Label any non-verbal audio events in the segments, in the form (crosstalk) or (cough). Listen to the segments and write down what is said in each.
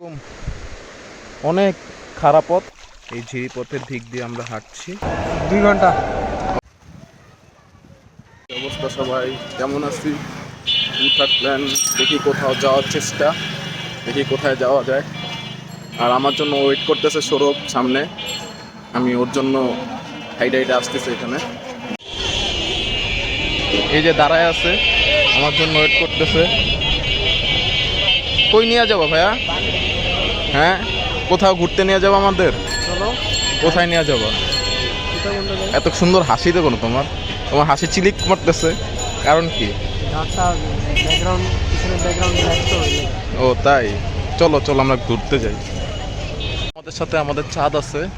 এরকম অনেক খারাপ পথ। এই ঝিরি পথের দিক দিয়ে আমরা হাঁটছি। দুই ঘণ্টা। অবস্থা সবাই? কেমন আছি? টুকটাক প্ল্যান দেখি কোথাও যাওয়ার চেষ্টা দেখি কোথায় যাওয়া যায়। আর আমার জন্য ওয়েট করতেছে সৌরভ সামনে। আমি ওর জন্য হাইডে হাইডে আসতেছে এখানে। এই যে দাঁড়ায় আছে আমার জন্য ওয়েট করতেছে। কই নিয়ে যাব ভাইয়া? হ্যাঁ? কোথাও ঘুরতে নিয়ে যাব আমাদের? চলো। কোথায় নিয়ে যাব? এত সুন্দর হাসি তো কোনো তোমার? তোমার হাসি চিলিক মারতেছে কারণ কি। ও তাই? চলো চলো আমরা ঘুরতে যাই। আমাদের সাথে আমাদের চাঁদ আছে।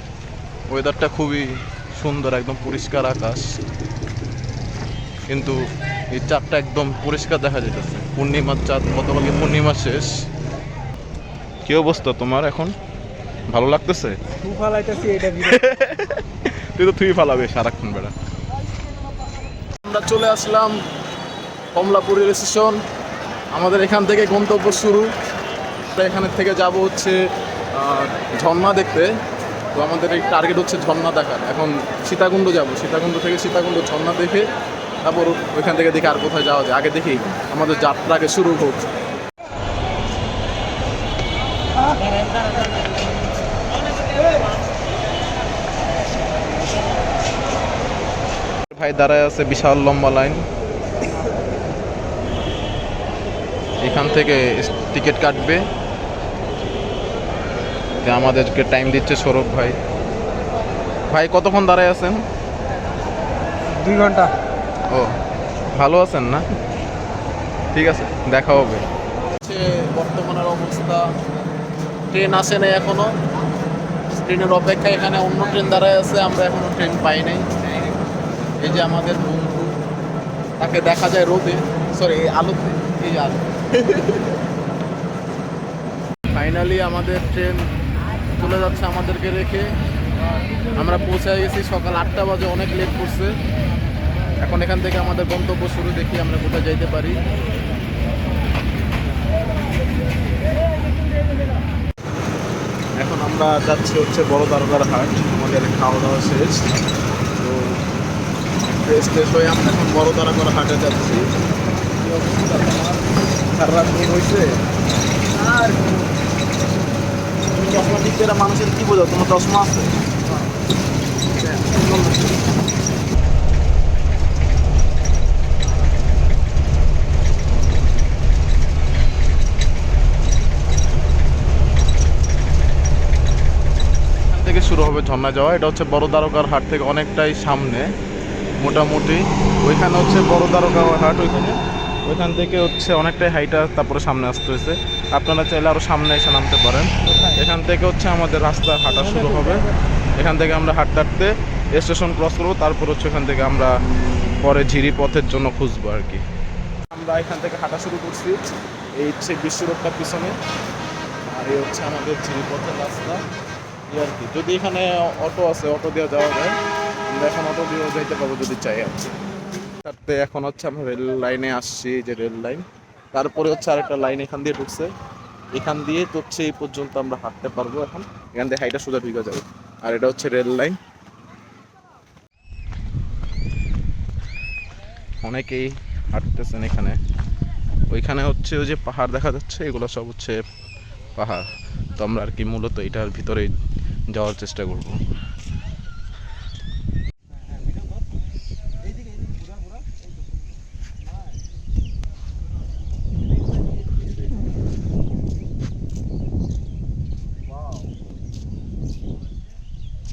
ওয়েদারটা খুবই সুন্দর একদম পরিষ্কার আকাশ। কিন্তু এই চাঁদটা একদম পরিষ্কার দেখা যাইতেছে। পূর্ণিমার চাঁদ গতকালকে পূর্ণিমা শেষ। কি অবস্থা তোমার এখন? ভালো লাগতেছে? (laughs) তুই তো তুই ফালাবে সারাক্ষণ বেড়া। আমরা চলে আসলাম কমলাপুর রেল স্টেশন। আমাদের এখান থেকে গন্তব্য শুরু। আমরা এখানে থেকে যাব হচ্ছে ঝর্ণা দেখতে। তো আমাদের এই টার্গেট হচ্ছে ঝর্ণা দেখার। এখন সীতাকুণ্ড যাব। সীতাকুণ্ড থেকে সীতাকুণ্ড ঝর্ণা দেখে তারপর ওইখান থেকে দেখে আর কোথায় যাওয়া যায়। আগে দেখি। আমাদের যাত্রা আগে শুরু হোক। ভাই দাঁড়ায় আছে বিশাল লম্বা লাইন। এখান থেকে টিকিট কাটবে। আমাদেরকে টাইম দিচ্ছে সৌরভ ভাই। ভাই কতক্ষণ দাঁড়ায় আছেন? দুই ঘণ্টা। ও ভালো আছেন না? ঠিক আছে দেখা হবে। বর্তমানের অবস্থা। ট্রেন আসে নাই এখনও। ট্রেনের অপেক্ষা এখানে অন্য ট্রেন দাঁড়ায় আছে আমরা এখনও ট্রেন পাই নাই। এই যে আমাদের বন্ধু, তাকে দেখা যায় রোদে। সরি আলোতে, এই আলো। ফাইনালি আমাদের ট্রেন চলে যাচ্ছে আমাদেরকে রেখে। আমরা পৌঁছে গেছি, সকাল আটটা বাজে, অনেক লেট করছে। এখন এখান থেকে আমাদের গন্তব্য শুরু, দেখি আমরা কোথায় যাইতে পারি। এখন আমরা যাচ্ছি হচ্ছে বড় দারোগার হাট, আমাদের খাওয়া দাওয়া শেষ। ফ্রেশ ফ্রেশ হয়ে আমরা এখন বড় দারোগার হাটে যাচ্ছি। সারা রাত হয়েছে। আর চশমা ঠিক করে মানুষের কি বোঝো তোমার চশমা আছে। থেকে শুরু হবে ঝর্ণা যাওয়া। এটা হচ্ছে বড় দ্বারকার হাট থেকে অনেকটাই সামনে। মোটামুটি। ওইখানে হচ্ছে বড় দ্বারকার হাট ওইখানে। ওইখান থেকে হচ্ছে অনেকটাই হাইটা তারপরে সামনে আসতে হয়েছে। আপনারা চাইলে আরও সামনে এসে নামতে পারেন। এখান থেকে হচ্ছে আমাদের রাস্তা হাঁটা শুরু হবে। এখান থেকে আমরা হাঁটতে হাঁটতে স্টেশন ক্রস করব। তারপর হচ্ছে এখান থেকে আমরা পরে ঝিরি পথের জন্য খুঁজবো আর কি। আমরা এখান থেকে হাঁটা শুরু করছি। এই হচ্ছে বিশ্ব পিছনে। আর এই হচ্ছে আমাদের ঝিরি পথের রাস্তা। এই আর কি। যদি এখানে অটো আছে, অটো দিয়ে যাওয়া যায়। আমরা এখন অটো দিয়ে যাইতে যদি চাই আর কি। এখন হচ্ছে আমরা রেল লাইনে আসছি যে রেল লাইন তারপরে হচ্ছে আরেকটা লাইন এখান দিয়ে ঢুকছে। এখান দিয়ে তো এই পর্যন্ত আমরা হাঁটতে পারব এখন। এখান থেকে হাইটা সোজা ঢুকে যাবে। আর এটা হচ্ছে রেল লাইন অনেকেই হাঁটতেছেন এখানে। ওইখানে হচ্ছে ওই যে পাহাড় দেখা যাচ্ছে, এগুলো সব হচ্ছে পাহাড়। তো আমরা আর কি মূলত এটার ভিতরে যাওয়ার চেষ্টা করব।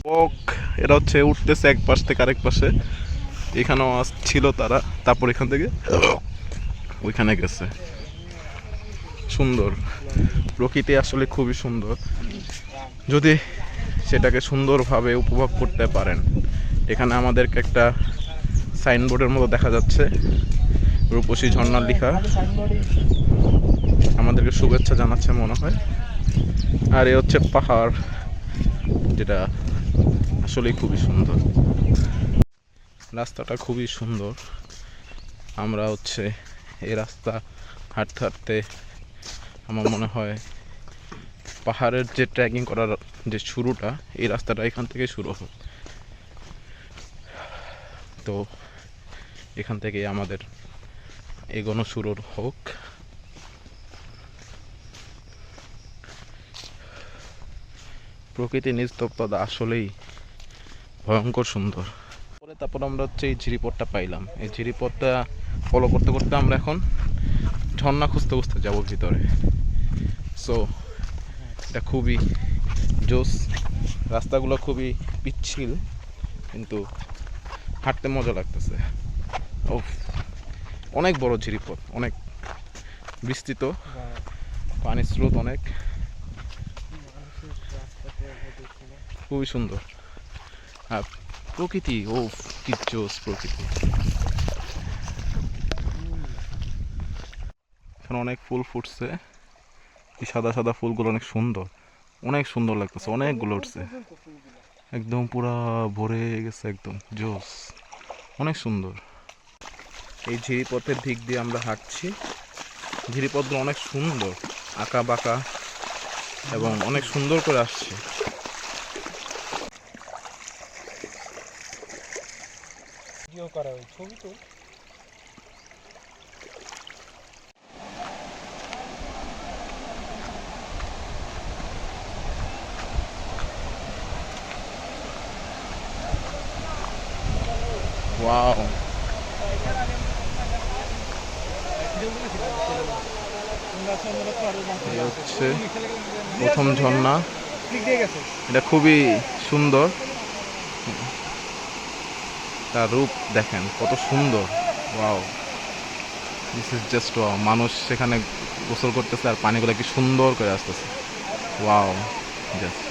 ওক এরা হচ্ছে উঠতেছে এক পাশ থেকে আরেক পাশে। এখানেও ছিল তারা। তারপর এখান থেকে ওইখানে গেছে। সুন্দর। প্রকৃতি আসলে খুবই সুন্দর। যদি সেটাকে সুন্দরভাবে উপভোগ করতে পারেন। এখানে আমাদেরকে একটা সাইনবোর্ডের মতো দেখা যাচ্ছে। রূপসী ঝর্ণার লেখা। আমাদেরকে শুভেচ্ছা জানাচ্ছে মনে হয়। আর এ হচ্ছে পাহাড়, যেটা আসলেই খুবই সুন্দর। রাস্তাটা খুবই সুন্দর। আমরা হচ্ছে এই রাস্তা হাঁটতে হাঁটতে আমার মনে হয় পাহাড়ের যে ট্রেকিং করার যে শুরুটা, এই রাস্তাটা এখান থেকে শুরু হয় তো এখান থেকে আমাদের এগোনো শুরু হোক। প্রকৃতি নিস্তব্ধতা আসলেই ভয়ঙ্কর সুন্দর। পরে তারপর আমরা হচ্ছে এই ঝিরিপথটা পাইলাম। এই ঝিরিপথটা ফলো করতে করতে আমরা এখন ঝর্ণা খুঁজতে খুঁজতে যাব ভিতরে। সো এটা খুবই জোস রাস্তাগুলো খুবই পিচ্ছিল, কিন্তু হাঁটতে মজা লাগতেছে। ও অনেক বড় ঝিরিপথ অনেক বিস্তৃত। পানির স্রোত অনেক। খুবই সুন্দর। আর প্রকৃতি ও কি প্রকৃতি। এখানে অনেক ফুল ফুটছে। এই সাদা সাদা ফুলগুলো অনেক সুন্দর। অনেক সুন্দর লাগতেছে, অনেকগুলো উঠছে। একদম পুরা ভরে গেছে, একদম জোস অনেক সুন্দর। এই ঝিরিপথের দিক দিয়ে আমরা হাঁটছি। ঝিরিপথগুলো অনেক সুন্দর, আঁকা বাঁকা, এবং অনেক সুন্দর করে আসছে। করা হয় ছবি তো। ওয়াও হচ্ছে প্রথম ঝর্ণা। এটা খুবই সুন্দর। তার রূপ দেখেন, কত সুন্দর। Wow. This is just wow মানুষ সেখানে গোসল করতেছে আর পানিগুলো কি সুন্দর করে আসতেছে। ওয়াও জাস্ট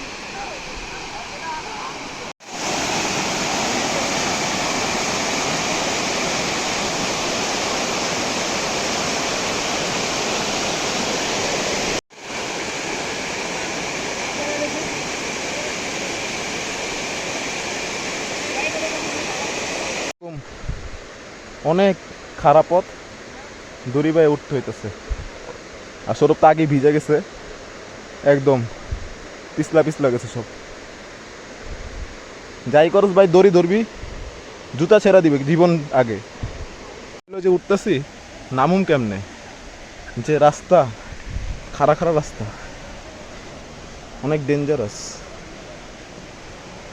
অনেক খারাপ পথ দড়ি বাই উঠতে হইতেছে। আর সৌরভ তো আগে ভিজে গেছে। একদম পিছলা পিছলা গেছে সব। যাই করস ভাই, দড়ি ধরবি, জুতা ছেড়া দিবে জীবন আগে। যে উঠতেছি, নামুম কেমনে? যে রাস্তা, খাড়া খাড়া রাস্তা। অনেক ডেঞ্জারাস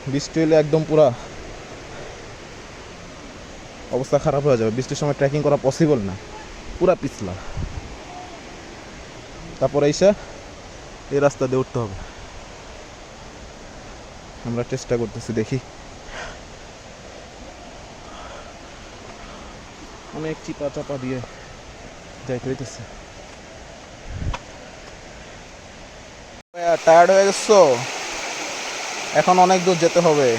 বৃষ্টি হলে একদম পুরা অবস্থা খারাপ হয়ে যাবে। বৃষ্টির সময় ট্রেকিং করা পসিবল না। পুরা পিছলা। তারপর এসে এই রাস্তা দিয়ে উঠতে হবে। আমরা চেষ্টা করতেছি, দেখি। অনেক চিপা চাপা দিয়ে যাইতে হইতেছে। টায়ার্ড হয়ে গেছো? এখন অনেক দূর যেতে হবে।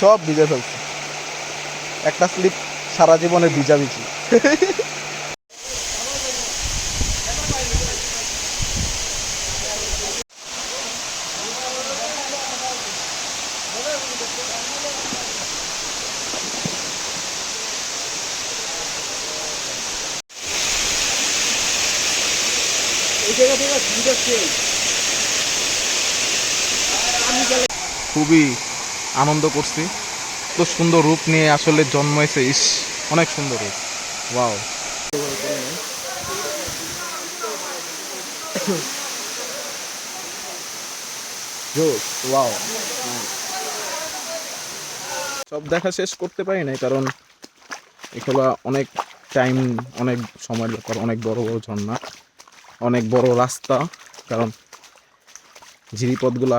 সব ভিজে ফেলছে। একটা স্লিপ সারা জীবনের ভিজা ভিজি এই জায়গা আছে খুবই আনন্দ করছি। তো সুন্দর রূপ নিয়ে আসলে জন্মেছে ইস, অনেক সুন্দর রূপ। ওয়াও ওয়াও সব দেখা শেষ করতে পারি নাই, কারণ এগুলো অনেক টাইম, অনেক সময় ব্যাপার, অনেক বড় বড় ঝর্ণা, অনেক বড় রাস্তা, কারণ ঝিরিপথগুলা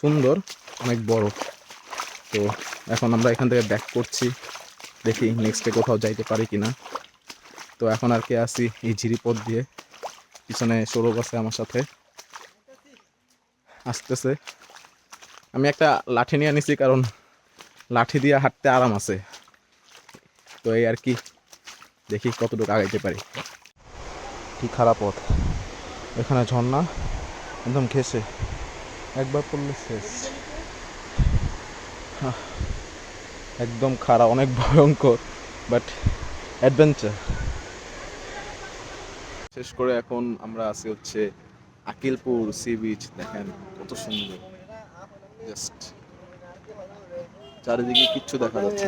সুন্দর, অনেক বড়। তো এখন আমরা এখান থেকে ব্যাক করছি। দেখি নেক্সটে কোথাও যাইতে পারি কিনা। তো এখন আর কে আসি এই ঝিরিপথ দিয়ে। পিছনে সৌরভ আছে আমার সাথে। আসতেছে। আমি একটা লাঠি নিয়ে নিছি কারণ লাঠি দিয়ে হাঁটতে আরাম আছে। তো এই আর কি দেখি কতটুকু আগাইতে পারি। কি খারাপ পথ। এখানে ঝর্ণা একদম ঘেসে একবার পড়লে শেষ। আহ, একদম খারাপ অনেক ভয়ঙ্কর বাট অ্যাডভেঞ্চার শেষ করে এখন আমরা আছি হচ্ছে আকিলপুর সি বিচ, দেখেন কত সুন্দর। জাস্ট চারিদিকে কিচ্ছু দেখা যাচ্ছে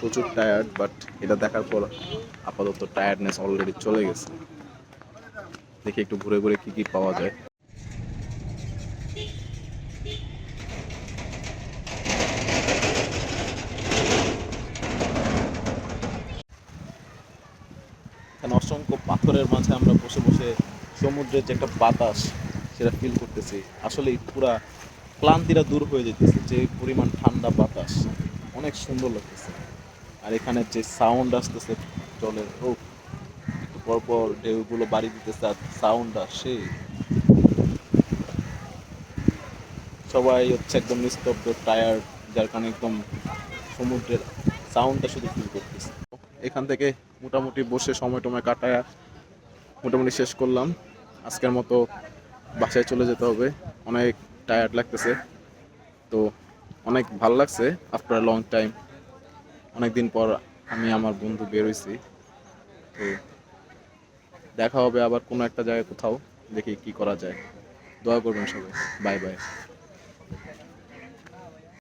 প্রচুর টায়ার্ড বাট এটা দেখার পর আপাতত টায়ার্ডনেস অলরেডি চলে গেছে। দেখি একটু ঘুরে ঘুরে কি কি পাওয়া যায়। পাথরের মাঝে আমরা বসে বসে সমুদ্রের যে একটা বাতাস, সেটা ফিল করতেছি। আসলে পুরা ক্লান্তিটা দূর হয়ে যেতেছে যে পরিমাণ ঠান্ডা বাতাস। অনেক সুন্দর লাগতেছে। আর এখানে যে সাউন্ড আসতেছে জলের ও একটু পর পর ঢেউগুলো বাড়ি দিতেছে আর সাউন্ড আসে সবাই হচ্ছে একদম নিস্তব্ধ টায়ার্ড যার কারণে একদম সমুদ্রের সাউন্ডটা শুধু ফিল করতেছে। এখান থেকে মোটামুটি বসে সময় টময় কাটায় মোটামুটি শেষ করলাম। আজকের মতো বাসায় চলে যেতে হবে। অনেক টায়ার্ড লাগতেছে। তো অনেক ভালো লাগছে আফটার লং টাইম অনেক দিন পর আমি আমার বন্ধু বের হয়েছি তো দেখা হবে আবার কোনো একটা জায়গায় কোথাও। দেখি কি করা যায়। দোয়া করবেন সবাই। Bye bye